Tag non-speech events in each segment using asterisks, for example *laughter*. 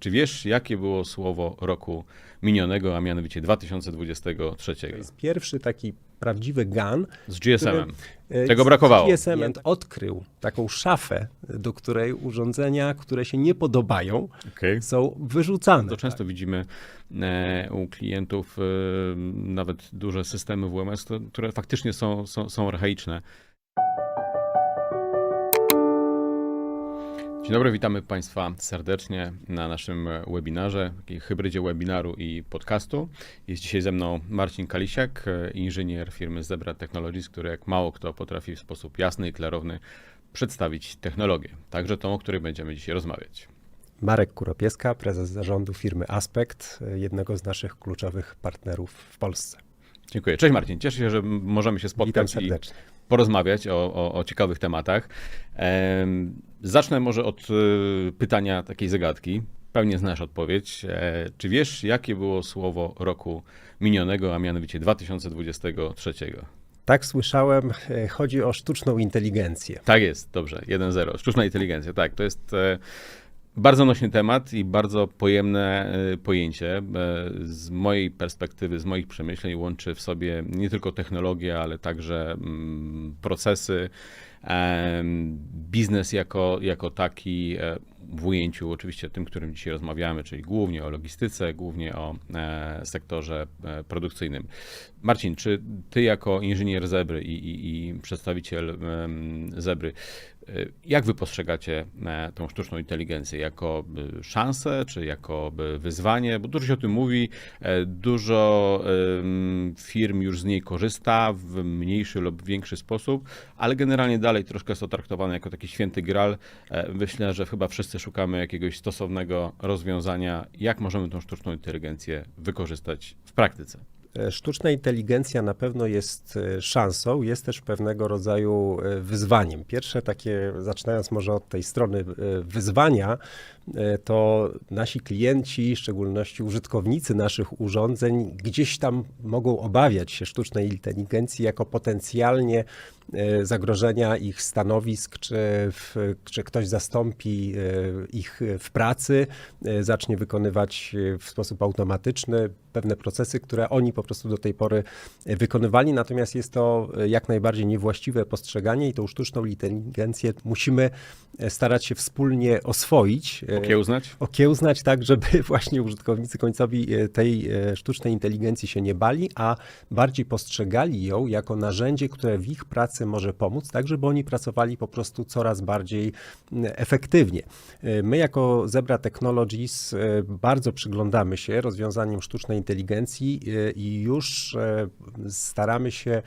Czy wiesz, jakie było słowo roku minionego, a mianowicie 2023? To jest pierwszy taki prawdziwy GAN. Z GSM-em. e, Tego brakowało. GSM odkrył taką szafę, do której urządzenia, które się nie podobają, Okay. są wyrzucane. To często widzimy e, u klientów e, nawet duże systemy WMS, które faktycznie są, są, są archaiczne. Dzień dobry, witamy Państwa serdecznie na naszym webinarze, hybrydzie webinaru i podcastu. Jest dzisiaj ze mną Marcin Kalisiak, inżynier firmy Zebra Technologies, który jak mało kto potrafi w sposób jasny i klarowny przedstawić technologię, także tą, o której będziemy dzisiaj rozmawiać. Marek Kuropieska, prezes zarządu firmy Aspekt, jednego z naszych kluczowych partnerów w Polsce. Dziękuję. Cześć Marcin, cieszę się, że możemy się Witam spotkać i serdecznie. Porozmawiać o, o, o ciekawych tematach. Em, zacznę może od y, pytania takiej zagadki. Pewnie znasz odpowiedź. E, czy wiesz, jakie było słowo roku minionego, a mianowicie 2023? Tak słyszałem, e, chodzi o sztuczną inteligencję. Tak jest, dobrze, 1-0. Sztuczna inteligencja, tak, to jest e, bardzo nośny temat i bardzo pojemne e, pojęcie. E, z mojej perspektywy, z moich przemyśleń łączy w sobie nie tylko technologię, ale także mm, procesy, biznes jako, jako taki e, w ujęciu oczywiście tym, którym dzisiaj rozmawiamy, czyli głównie o logistyce, głównie o e, sektorze produkcyjnym. Marcin, czy ty jako inżynier Zebry i, i, i przedstawiciel Zebry, jak wy postrzegacie e, tą sztuczną inteligencję? Jako e, szansę, czy jako e, wyzwanie? Bo dużo się o tym mówi, e, dużo firm już z niej korzysta w mniejszy lub większy sposób, ale generalnie dalej troszkę jest to traktowane jako taki święty gral. E, Myślę, że chyba wszyscy szukamy jakiegoś stosownego rozwiązania, jak możemy tą sztuczną inteligencję wykorzystać w praktyce. E, Sztuczna inteligencja na pewno jest e, szansą, jest też pewnego rodzaju e, wyzwaniem. Pierwsze takie, zaczynając może od tej strony wyzwania, to nasi klienci, w szczególności użytkownicy naszych urządzeń, gdzieś tam mogą obawiać się sztucznej inteligencji jako potencjalnie zagrożenia ich stanowisk, czy, w, czy ktoś zastąpi e, ich w pracy, e, zacznie wykonywać e, w sposób automatyczny pewne procesy, które oni po prostu do tej pory e, wykonywali. Natomiast jest to e, jak najbardziej niewłaściwe postrzeganie i tą sztuczną inteligencję musimy e, starać się wspólnie oswoić. e, Okiełznać? okiełznać tak, żeby *laughs* właśnie użytkownicy końcowi e, tej e, sztucznej inteligencji się nie bali, a bardziej postrzegali ją jako narzędzie, które w ich pracy może pomóc, tak żeby oni pracowali po prostu coraz bardziej m, efektywnie. E, My jako Zebra Technologies e, bardzo przyglądamy się rozwiązaniom sztucznej inteligencji e, i już staramy się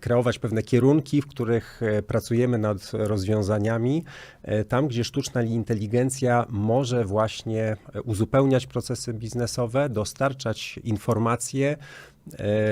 kreować pewne kierunki, w których pracujemy nad rozwiązaniami, tam gdzie sztuczna inteligencja może właśnie uzupełniać procesy biznesowe, dostarczać informacje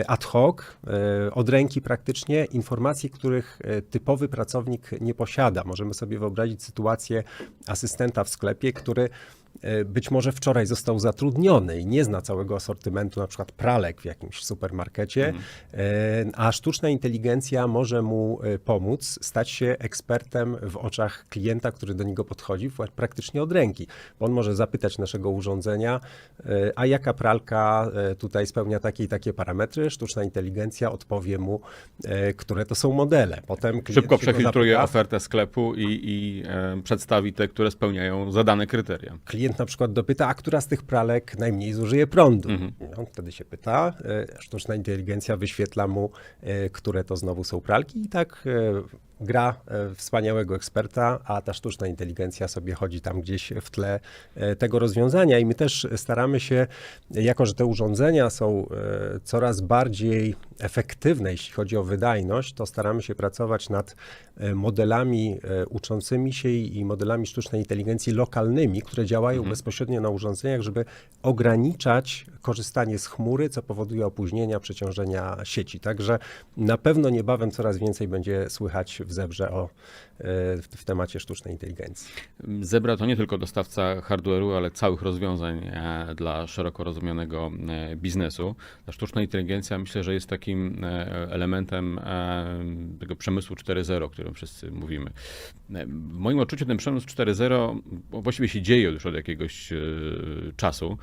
ad hoc, e, od ręki praktycznie, informacje, których e, typowy pracownik nie posiada. Możemy sobie wyobrazić sytuację asystenta w sklepie, który e, być może wczoraj został zatrudniony i nie zna całego asortymentu, na przykład pralek w jakimś supermarkecie, e, a sztuczna inteligencja może mu e, pomóc stać się ekspertem w oczach klienta, który do niego podchodzi praktycznie od ręki. Bo on może zapytać naszego urządzenia, e, a jaka pralka e, tutaj spełnia takie i takie parametry. Sztuczna inteligencja odpowie mu, e, które to są modele. Potem Szybko przefiltruje zapyta, ofertę sklepu i, i e, przedstawi te, które spełniają zadane kryteria. klient na przykład dopyta, a która z tych pralek najmniej zużyje prądu? On wtedy się pyta, e, sztuczna inteligencja wyświetla mu, e, które to znowu są pralki i tak e, gra e, wspaniałego eksperta, a ta sztuczna inteligencja sobie chodzi tam gdzieś w tle e, tego rozwiązania i my też staramy się, jako że te urządzenia są e, coraz bardziej efektywne, jeśli chodzi o wydajność, to staramy się pracować nad modelami uczącymi się i modelami sztucznej inteligencji lokalnymi, które działają bezpośrednio na urządzeniach, żeby ograniczać korzystanie z chmury, co powoduje opóźnienia, przeciążenia sieci. Także na pewno niebawem coraz więcej będzie słychać w w Zebrze o, e, w, w temacie sztucznej inteligencji. Zebra to nie tylko dostawca hardware'u, ale całych rozwiązań e, dla szeroko rozumianego e, biznesu. Ta sztuczna inteligencja myślę, że jest takim elementem tego przemysłu 4.0, o którym wszyscy mówimy. W moim odczuciu ten przemysł 4.0 właściwie się dzieje już od jakiegoś czasu.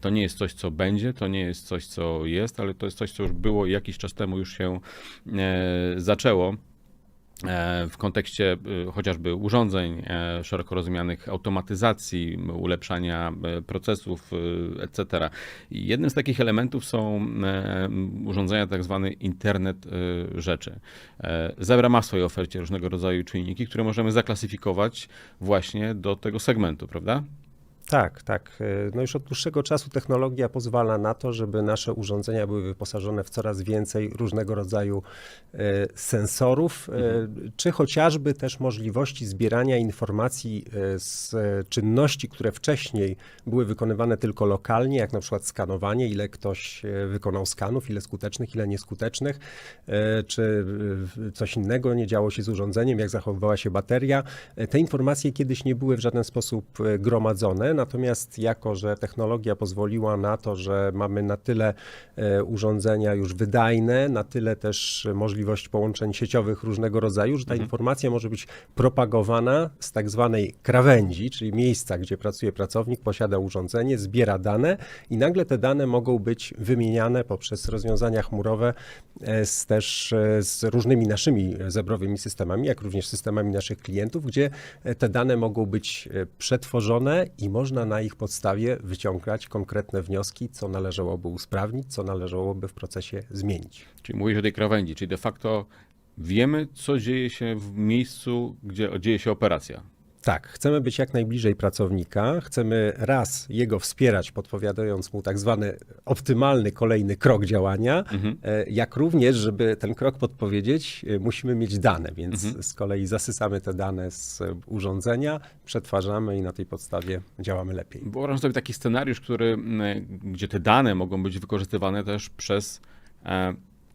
To nie jest coś, co będzie, to nie jest coś, co jest, ale to jest coś, co już było i jakiś czas temu już się zaczęło w kontekście e, chociażby urządzeń e, szeroko rozumianych, automatyzacji, ulepszania e, procesów, e, etc. Jednym z takich elementów są e, urządzenia tak zwany internet e, rzeczy. E, Zebra ma w swojej ofercie różnego rodzaju czujniki, które możemy zaklasyfikować właśnie do tego segmentu, prawda? Tak, tak. E, No już od dłuższego czasu technologia pozwala na to, żeby nasze urządzenia były wyposażone w coraz więcej różnego rodzaju e, sensorów, e, czy chociażby też możliwości zbierania informacji z czynności, które wcześniej były wykonywane tylko lokalnie, jak na przykład skanowanie, ile ktoś wykonał skanów, ile skutecznych, ile nieskutecznych, czy coś innego nie działo się z urządzeniem, jak zachowywała się bateria. Te informacje kiedyś nie były w żaden sposób gromadzone, natomiast jako, że technologia pozwoliła na to, że mamy na tyle e, urządzenia już wydajne, na tyle też możliwość połączeń sieciowych różnego rodzaju, że ta informacja może być propagowana z tak zwanej krawędzi, czyli miejsca, gdzie pracuje pracownik, posiada urządzenie, zbiera dane i nagle te dane mogą być wymieniane poprzez rozwiązania chmurowe e, z też e, z różnymi naszymi zebrowymi systemami, jak również systemami naszych klientów, gdzie te dane mogą być przetworzone i można na ich podstawie wyciągać konkretne wnioski, co należałoby usprawnić, co należałoby w procesie zmienić. Czyli mówisz o tej krawędzi, czyli de facto wiemy, co dzieje się w miejscu, gdzie dzieje się operacja. Tak, chcemy być jak najbliżej pracownika, chcemy raz jego wspierać, podpowiadając mu tak zwany optymalny kolejny krok działania, e, jak również, żeby ten krok podpowiedzieć, e, musimy mieć dane, więc z kolei zasysamy te dane z e, urządzenia, przetwarzamy i na tej podstawie działamy lepiej. Wyobrażam sobie taki scenariusz, który, gdzie te dane mogą być wykorzystywane też przez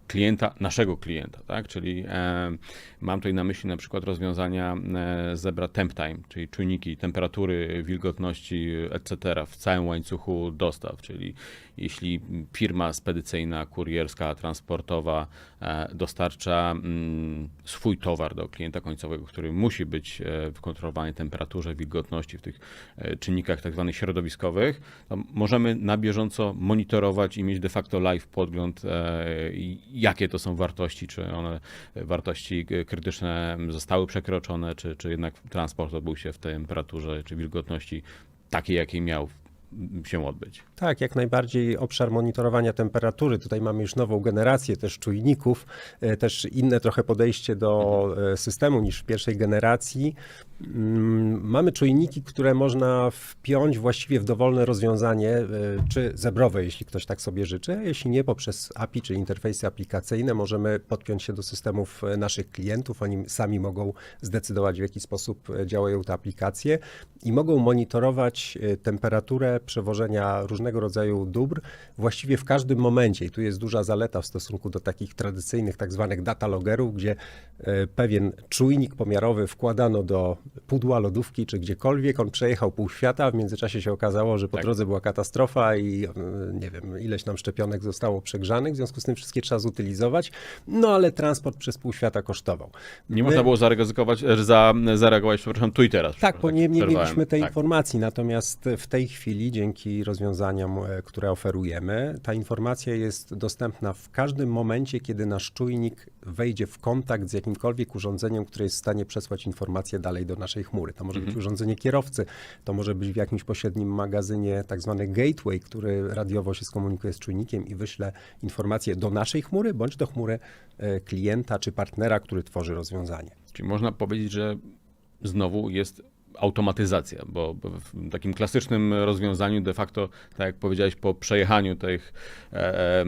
klienta, naszego klienta, tak? Czyli e, mam tutaj na myśli na przykład rozwiązania e, Zebra TempTime, czyli czujniki temperatury, wilgotności, etc. w całym łańcuchu dostaw, czyli jeśli firma spedycyjna, kurierska, transportowa e, dostarcza mm, swój towar do klienta końcowego, który musi być e, w kontrolowanej temperaturze, wilgotności, w tych e, czynnikach tak zwanych środowiskowych, to możemy na bieżąco monitorować i mieć de facto live podgląd, e, i jakie to są wartości, czy one e, wartości k- krytyczne zostały przekroczone, czy, czy jednak transport odbył się w temperaturze czy wilgotności takiej, jakiej miał się odbyć. Tak, jak najbardziej obszar monitorowania temperatury. Tutaj mamy już nową generację też czujników, e, też inne trochę podejście do e, systemu niż w pierwszej generacji. Mm, Mamy czujniki, które można wpiąć właściwie w dowolne rozwiązanie, e, czy zebrowe, jeśli ktoś tak sobie życzy, a jeśli nie, poprzez API czy interfejsy aplikacyjne możemy podpiąć się do systemów naszych klientów. Oni sami mogą zdecydować, w jaki sposób działają te aplikacje i mogą monitorować temperaturę przewożenia różnego rodzaju dóbr właściwie w każdym momencie. I tu jest duża zaleta w stosunku do takich tradycyjnych tak zwanych data loggerów, gdzie e, pewien czujnik pomiarowy wkładano do pudła lodówki czy gdziekolwiek, on przejechał pół świata, a w międzyczasie się okazało, że po Tak. drodze była katastrofa i e, nie wiem, ileś nam szczepionek zostało przegrzanych, w związku z tym wszystkie trzeba zutylizować, no ale transport przez pół świata kosztował. Nie My- można było zareagować, e, za, zareagować, przepraszam, tu i teraz. tak, bo nie, nie przerwałem. mieliśmy tej Tak. informacji, natomiast w tej chwili dzięki rozwiązaniom, e, które oferujemy, ta informacja jest dostępna w każdym momencie, kiedy nasz czujnik wejdzie w kontakt z jakimkolwiek urządzeniem, które jest w stanie przesłać informację dalej do naszej chmury. To może być urządzenie kierowcy, to może być w jakimś pośrednim magazynie tak zwany gateway, który radiowo się skomunikuje z czujnikiem i wyśle informację do naszej chmury, bądź do chmury e, klienta czy partnera, który tworzy rozwiązanie. Czyli można powiedzieć, że znowu jest automatyzacja, bo w takim klasycznym rozwiązaniu de facto, tak jak powiedziałeś, po przejechaniu tych e, e,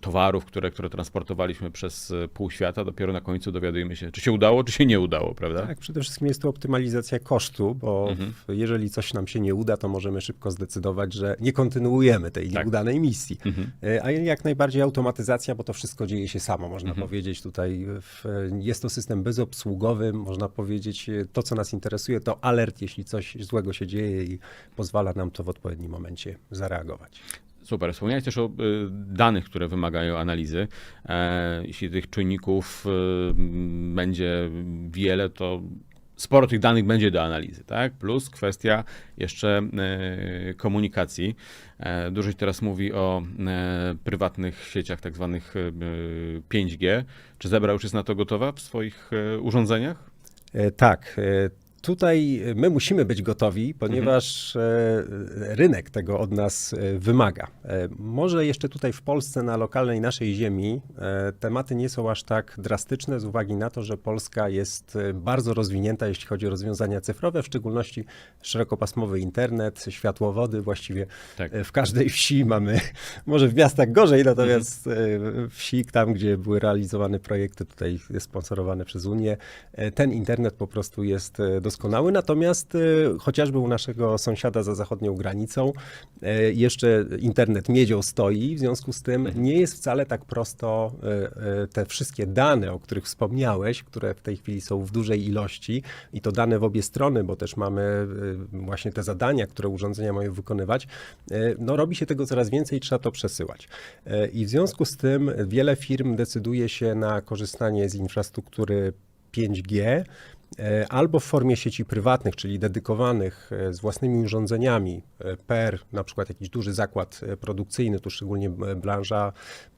towarów, które, które transportowaliśmy przez pół świata, dopiero na końcu dowiadujemy się, czy się udało, czy się nie udało, prawda? Tak, przede wszystkim jest to optymalizacja kosztu, bo Mhm. jeżeli coś nam się nie uda, to możemy szybko zdecydować, że nie kontynuujemy tej Tak. nieudanej misji. Mhm. E, A jak najbardziej automatyzacja, bo to wszystko dzieje się samo, można Mhm. powiedzieć. Tutaj jest to system bezobsługowy, można powiedzieć. To, co nas interesuje, to alert, jeśli coś złego się dzieje i pozwala nam to w odpowiednim momencie zareagować. Super. Wspomniałeś też o y, danych, które wymagają analizy. E, jeśli tych czynników y, będzie wiele, to sporo tych danych będzie do analizy, tak? Plus kwestia jeszcze e, komunikacji. E, dużo się teraz mówi o e, prywatnych sieciach, tak zwanych e, 5G. Czy Zebra już jest na to gotowa w swoich urządzeniach? Tak. Tutaj my musimy być gotowi, ponieważ e, rynek tego od nas e, wymaga. E, Może jeszcze tutaj w Polsce, na lokalnej naszej ziemi, tematy nie są aż tak drastyczne z uwagi na to, że Polska jest bardzo rozwinięta, jeśli chodzi o rozwiązania cyfrowe, w szczególności szerokopasmowy internet, światłowody. Właściwie Tak. w każdej wsi mamy, *laughs* może w miastach gorzej, natomiast e, wsi, tam gdzie były realizowane projekty tutaj sponsorowane przez Unię, ten internet po prostu jest e, doskonały. Natomiast e, chociażby u naszego sąsiada za zachodnią granicą e, jeszcze internet miedzią stoi, w związku z tym nie jest wcale tak prosto e, te wszystkie dane, o których wspomniałeś, które w tej chwili są w dużej ilości i to dane w obie strony, bo też mamy właśnie te zadania, które urządzenia mają wykonywać, no robi się tego coraz więcej i trzeba to przesyłać. I w związku z tym wiele firm decyduje się na korzystanie z infrastruktury 5G e, albo w formie sieci prywatnych, czyli dedykowanych e, z własnymi urządzeniami e, per na przykład jakiś duży zakład e, produkcyjny, tu szczególnie e, branża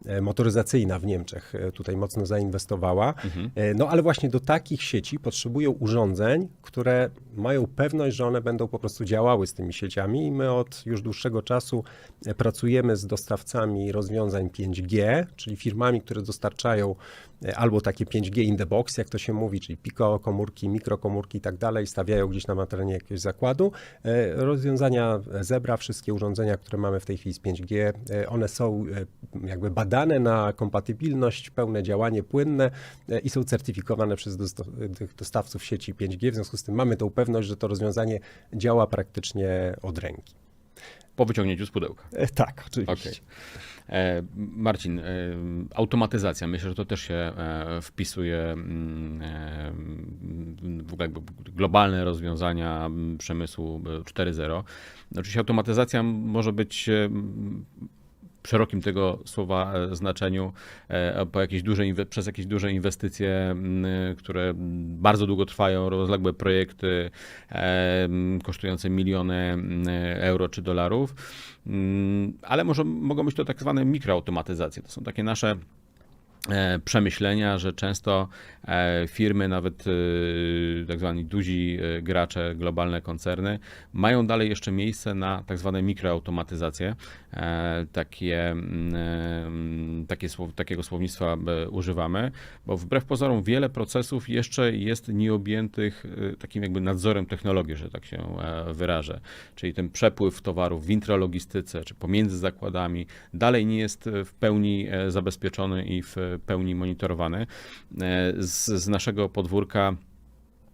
e, motoryzacyjna w Niemczech e, tutaj mocno zainwestowała. E, No ale właśnie do takich sieci potrzebują urządzeń, które mają pewność, że one będą po prostu działały z tymi sieciami i my od już dłuższego czasu e, pracujemy z dostawcami rozwiązań 5G, czyli firmami, które dostarczają e, albo takie 5G in the box, jak to się mówi, czyli piko komórki, mikrokomórki i tak dalej, stawiają gdzieś na terenie jakiegoś zakładu. E, Rozwiązania Zebra, wszystkie urządzenia, które mamy w tej chwili z 5G, e, one są e, jakby badane na kompatybilność, pełne działanie płynne e, i są certyfikowane przez dostawców sieci 5G. W związku z tym mamy tą pewność, że to rozwiązanie działa praktycznie od ręki. Po wyciągnięciu z pudełka. E, Tak, oczywiście. Okej. E, Marcin, e, automatyzacja, myślę, że to też się e, wpisuje mm, w ogóle globalne rozwiązania mm, przemysłu e, 4.0. Oczywiście automatyzacja może być szerokim tego słowa e, znaczeniu e, po jakieś duże, przez jakieś duże inwestycje, które bardzo długo trwają, rozległe projekty e, kosztujące miliony euro czy dolarów, ale może mogą być to tak zwane mikroautomatyzacje. To są takie nasze przemyślenia, że często e, firmy, nawet e, tak zwani duzi e, gracze, globalne koncerny, mają dalej jeszcze miejsce na tak zwane mikroautomatyzacje. E, Takie, mm, e, takie, takiego słownictwa e, używamy, bo wbrew pozorom wiele procesów jeszcze jest nieobjętych e, takim jakby nadzorem technologii, że tak się e, wyrażę. Czyli ten przepływ towarów w intralogistyce czy pomiędzy zakładami dalej nie jest e, w pełni e, zabezpieczony i w pełni monitorowany. E, Z, z naszego podwórka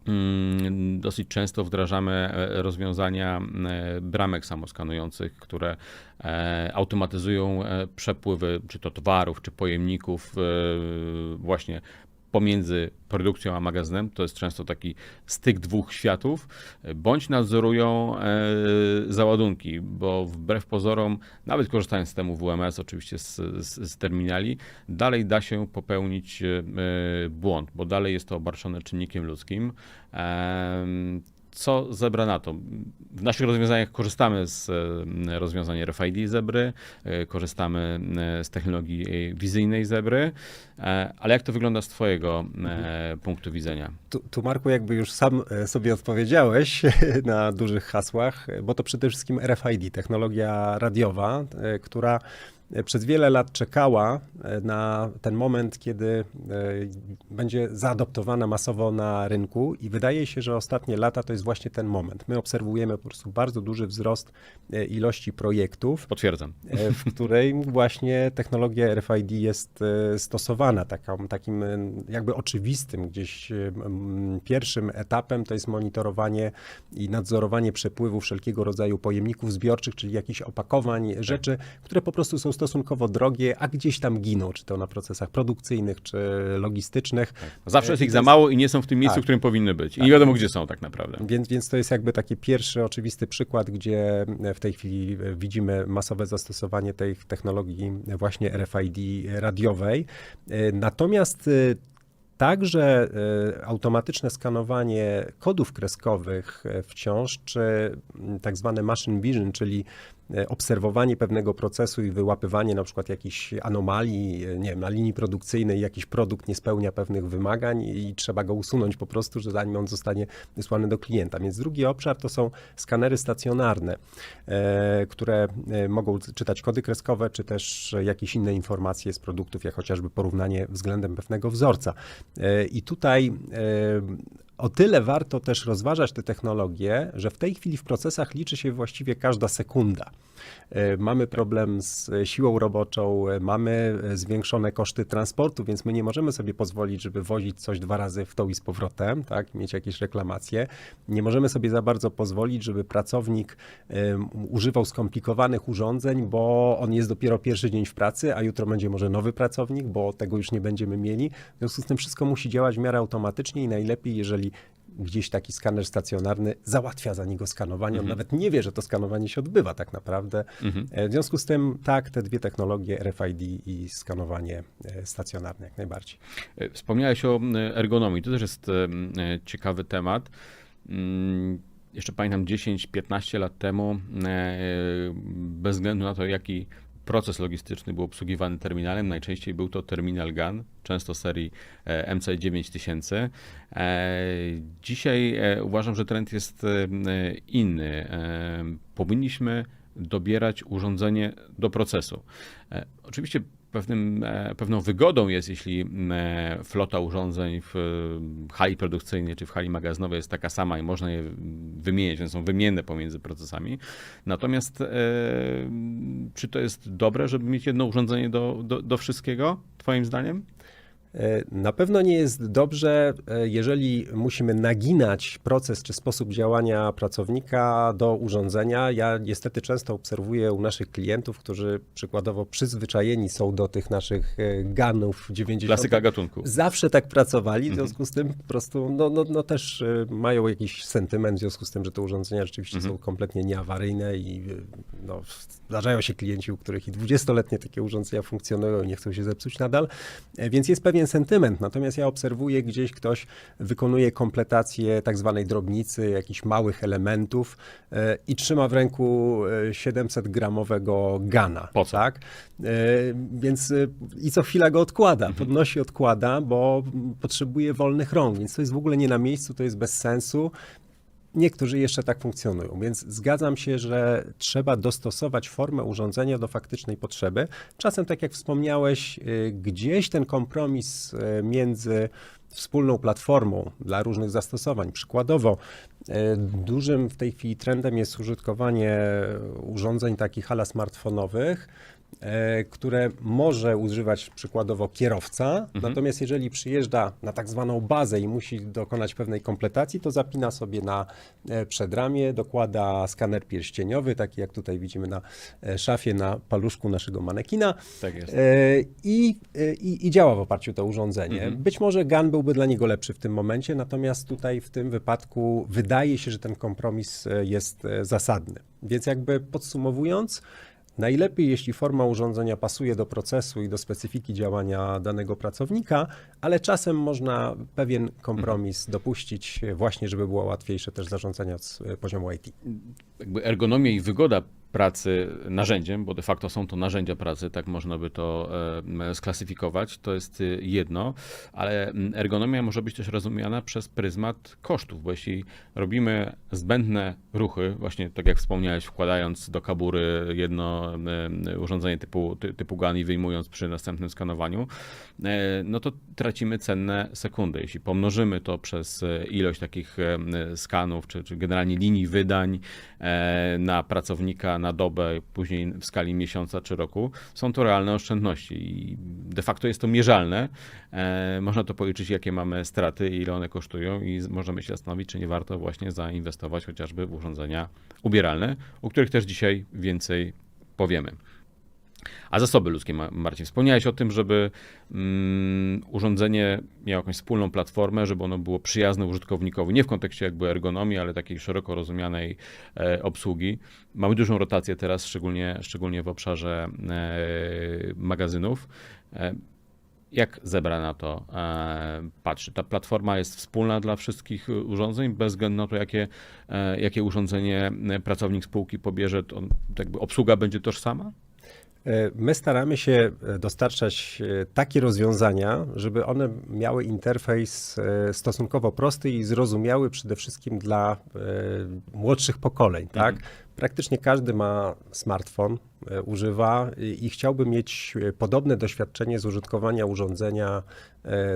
mm, dosyć często wdrażamy e, rozwiązania e, bramek samoskanujących, które automatyzują przepływy czy to towarów, czy pojemników właśnie pomiędzy produkcją a magazynem. To jest często taki styk dwóch światów, bądź nadzorują e, załadunki, bo wbrew pozorom, nawet korzystając z systemu WMS, oczywiście z, z, z terminali, dalej da się popełnić e, błąd, bo dalej jest to obarczone czynnikiem ludzkim. Co Zebra na to? W naszych rozwiązaniach korzystamy z e, rozwiązań RFID Zebry, e, korzystamy e, z technologii wizyjnej Zebry, ale jak to wygląda z Twojego punktu widzenia? Tu, tu Marku jakby już sam sobie odpowiedziałeś *laughs* na dużych hasłach, bo to przede wszystkim RFID, technologia radiowa, która przez wiele lat czekała e, na ten moment, kiedy e, będzie zaadoptowana masowo na rynku i wydaje się, że ostatnie lata to jest właśnie ten moment. My obserwujemy po prostu bardzo duży wzrost e, ilości projektów, Potwierdzam. e, w *laughs* której właśnie technologia RFID jest e, stosowana. Taką, takim e, jakby oczywistym gdzieś e, pierwszym etapem to jest monitorowanie i nadzorowanie przepływu wszelkiego rodzaju pojemników zbiorczych, czyli jakichś opakowań, rzeczy, które po prostu są stosunkowo drogie, a gdzieś tam giną, czy to na procesach produkcyjnych, czy logistycznych. Zawsze jest ich za mało i nie są w tym miejscu, Tak. w którym powinny być. I nie wiadomo, gdzie są tak naprawdę. Więc, więc to jest jakby taki pierwszy oczywisty przykład, gdzie w tej chwili widzimy masowe zastosowanie tej technologii właśnie RFID radiowej. Natomiast e, Także e, automatyczne skanowanie kodów kreskowych e, wciąż, czy mm, tak zwane machine vision, czyli obserwowanie pewnego procesu i wyłapywanie na przykład jakichś anomalii, e, nie wiem, na linii produkcyjnej jakiś produkt nie spełnia pewnych wymagań i trzeba go usunąć po prostu, że zanim on zostanie wysłany do klienta. Więc drugi obszar to są skanery stacjonarne, e, które e, mogą czytać kody kreskowe, czy też jakieś inne informacje z produktów, jak chociażby porównanie względem pewnego wzorca. E, I tutaj e, o tyle warto też rozważać te technologie, że w tej chwili w procesach liczy się właściwie każda sekunda. E, Mamy problem z siłą roboczą, e, mamy e, zwiększone koszty transportu, więc my nie możemy sobie pozwolić, żeby wozić coś dwa razy w tą i z powrotem, tak, mieć jakieś reklamacje. Nie możemy sobie za bardzo pozwolić, żeby pracownik używał skomplikowanych urządzeń, bo on jest dopiero pierwszy dzień w pracy, a jutro będzie może nowy pracownik, bo tego już nie będziemy mieli. W związku z tym wszystko musi działać w miarę automatycznie i najlepiej, jeżeli gdzieś taki skaner stacjonarny załatwia za niego skanowanie. On nawet nie wie, że to skanowanie się odbywa tak naprawdę. E, W związku z tym tak, te dwie technologie RFID i skanowanie e, stacjonarne jak najbardziej. E, Wspomniałeś o ergonomii. To też jest ciekawy temat. Mm, Jeszcze pamiętam 10-15 lat temu, bez względu na to, jaki proces logistyczny był obsługiwany terminalem, najczęściej był to terminal GAN, często serii e, MC9000. E, Dzisiaj e, uważam, że trend jest inny. Powinniśmy dobierać urządzenie do procesu. Oczywiście pewnym, e, pewną wygodą jest, jeśli e, flota urządzeń w e, hali produkcyjnej czy w hali magazynowej jest taka sama i można je wymieniać, one są wymienne pomiędzy procesami. Natomiast czy to jest dobre, żeby mieć jedno urządzenie do, do, do wszystkiego, Twoim zdaniem? E, Na pewno nie jest dobrze, e, jeżeli musimy naginać proces czy sposób działania pracownika do urządzenia. Ja niestety często obserwuję u naszych klientów, którzy przykładowo przyzwyczajeni są do tych naszych e, ganów 90. Klasyka gatunku. Zawsze tak pracowali, w związku z tym po prostu no, no, no też mają jakiś sentyment w związku z tym, że te urządzenia rzeczywiście są kompletnie nieawaryjne i no, zdarzają się klienci, u których i 20-letnie takie urządzenia funkcjonują i nie chcą się zepsuć nadal, więc jest pewien sentyment. Natomiast ja obserwuję gdzieś ktoś wykonuje kompletację tak zwanej drobnicy, jakichś małych elementów e, i trzyma w ręku e, 700 gramowego gana. Po co? Tak? E, Więc e, i co chwila go odkłada, podnosi, odkłada, bo potrzebuje wolnych rąk, więc to jest w ogóle nie na miejscu, to jest bez sensu. Niektórzy jeszcze tak funkcjonują, więc zgadzam się, że trzeba dostosować formę urządzenia do faktycznej potrzeby. Czasem, tak jak wspomniałeś, y, gdzieś ten kompromis y, między wspólną platformą dla różnych zastosowań. Przykładowo, y, dużym w tej chwili trendem jest użytkowanie urządzeń takich hala smartfonowych, które może używać przykładowo kierowca, natomiast jeżeli przyjeżdża na tak zwaną bazę i musi dokonać pewnej kompletacji, to zapina sobie na e, przedramię, dokłada skaner pierścieniowy, taki jak tutaj widzimy na e, szafie, na paluszku naszego manekina Tak jest. e, i, e, i, i działa w oparciu o to urządzenie. Być może GAN byłby dla niego lepszy w tym momencie, natomiast tutaj w tym wypadku wydaje się, że ten kompromis e, jest e, zasadny. Więc jakby podsumowując, Najlepiej, jeśli forma urządzenia pasuje do procesu i do specyfiki działania danego pracownika, ale czasem można pewien kompromis dopuścić, e, właśnie żeby było łatwiejsze też zarządzanie od poziomu IT. Jakby ergonomia i wygoda pracy narzędziem, bo de facto są to narzędzia pracy, tak można by to sklasyfikować, to jest y, jedno, ale mm, ergonomia może być też rozumiana przez pryzmat kosztów, bo jeśli robimy zbędne ruchy, właśnie tak jak wspomniałeś, wkładając do kabury jedno urządzenie typu, ty, typu GAN i wyjmując przy następnym skanowaniu, e, no to tracimy cenne sekundy. Jeśli pomnożymy to przez e, ilość takich skanów, czy, czy generalnie linii wydań e, na pracownika na dobę, później w skali miesiąca czy roku, są to realne oszczędności i de facto jest to mierzalne. E, Można to policzyć, jakie mamy straty i ile one kosztują i możemy się zastanowić, czy nie warto właśnie zainwestować chociażby w urządzenia ubieralne, o których też dzisiaj więcej powiemy. A zasoby ludzkie, Ma- Marcin, wspomniałeś o tym, żeby mm, urządzenie miało jakąś wspólną platformę, żeby ono było przyjazne użytkownikowi, nie w kontekście jakby ergonomii, ale takiej szeroko rozumianej e, obsługi. Mamy dużą rotację teraz, szczególnie, szczególnie w obszarze e, magazynów. E, jak Zebra na to e, patrzy? Ta platforma jest wspólna dla wszystkich urządzeń, bez względu na to, jakie, e, jakie urządzenie e, pracownik spółki pobierze, to jakby obsługa będzie tożsama? E, My staramy się e, dostarczać e, takie rozwiązania, żeby one miały interfejs stosunkowo prosty i zrozumiały przede wszystkim dla młodszych pokoleń. Tak? Praktycznie każdy ma smartfon, używa i, chciałby mieć podobne doświadczenie z użytkowania urządzenia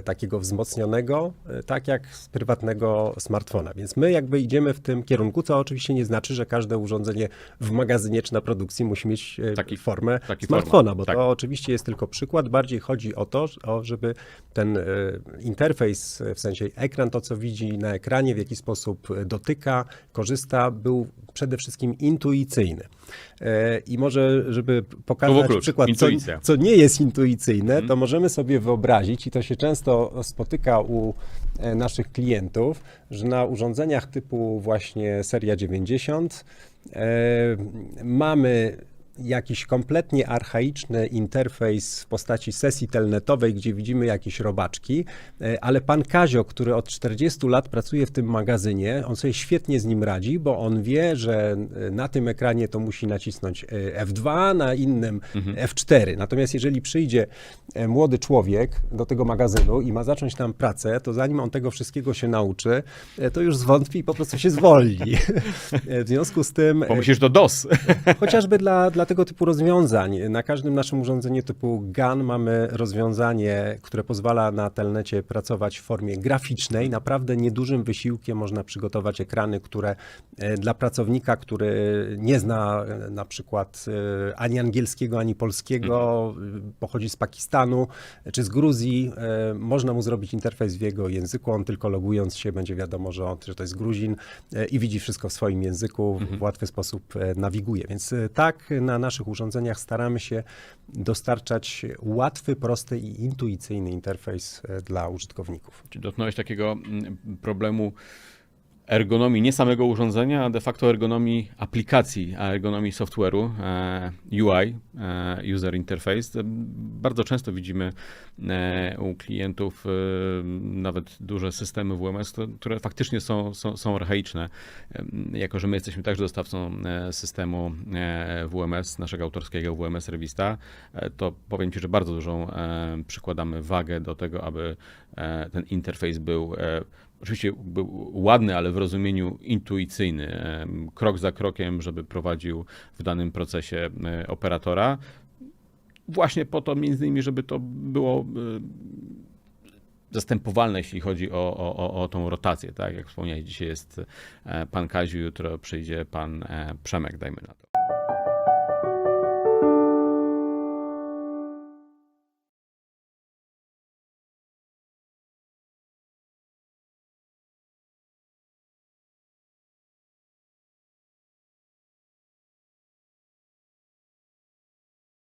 takiego wzmocnionego, e, tak jak z prywatnego smartfona. Więc my jakby idziemy w tym kierunku, co oczywiście nie znaczy, że każde urządzenie w magazynie czy na produkcji musi mieć e, Taki- formę taki smartfona, bo tak. to oczywiście jest tylko przykład. Bardziej chodzi o to, żeby ten e, interfejs, e, w sensie ekran, to co widzi na ekranie, w jaki sposób e, dotyka, korzysta, był przede wszystkim intuicyjny. E, I może, żeby pokazać klucz, przykład, co, co nie jest intuicyjne, Mhm. to możemy sobie wyobrazić, i to się często spotyka u e, naszych klientów, że na urządzeniach typu właśnie seria 90 e, mamy jakiś kompletnie archaiczny interfejs w postaci sesji telnetowej, gdzie widzimy jakieś robaczki, e, ale pan Kazio, który od 40 lat pracuje w tym magazynie, on sobie świetnie z nim radzi, bo on wie, że e, na tym ekranie to musi nacisnąć e, F2, na innym F4. Natomiast jeżeli przyjdzie młody człowiek do tego magazynu i ma zacząć tam pracę, to zanim on tego wszystkiego się nauczy, to już zwątpi i po prostu się zwolni. *laughs* W związku z tym e, Pomyślisz, to DOS. Chociażby dla, dla tego typu rozwiązań. Na każdym naszym urządzeniu typu GAN mamy rozwiązanie, które pozwala na telnecie pracować w formie graficznej. Naprawdę niedużym wysiłkiem można przygotować ekrany, które e, dla pracownika, który nie zna e, na przykład e, ani angielskiego, ani polskiego, pochodzi z Pakistanu czy z Gruzji, można mu zrobić interfejs w jego języku. On tylko logując się będzie wiadomo, że, on, że to jest Gruzin i widzi wszystko w swoim języku, w łatwy sposób nawiguje. Więc tak na naszych urządzeniach staramy się dostarczać łatwy, prosty i intuicyjny interfejs e, dla użytkowników. Czy dotknąłeś takiego mm, problemu ergonomii nie samego urządzenia, a de facto ergonomii aplikacji, a ergonomii software'u, e, UI, e, User Interface. E, Bardzo często widzimy u klientów nawet duże systemy WMS, które faktycznie są, są, są archaiczne. Jako, że my jesteśmy także dostawcą systemu WMS, naszego autorskiego WMS Revista, to powiem Ci, że bardzo dużą przykładamy wagę do tego, aby ten interfejs był oczywiście ładny, ale w rozumieniu intuicyjny, krok za krokiem, żeby prowadził w danym procesie operatora. Właśnie po to między innymi, żeby to było zastępowalne, jeśli chodzi o, o, o, o tą rotację. Tak jak wspomniałeś, dzisiaj jest e, pan Kaziu, jutro przyjdzie pan e, Przemek, dajmy na to.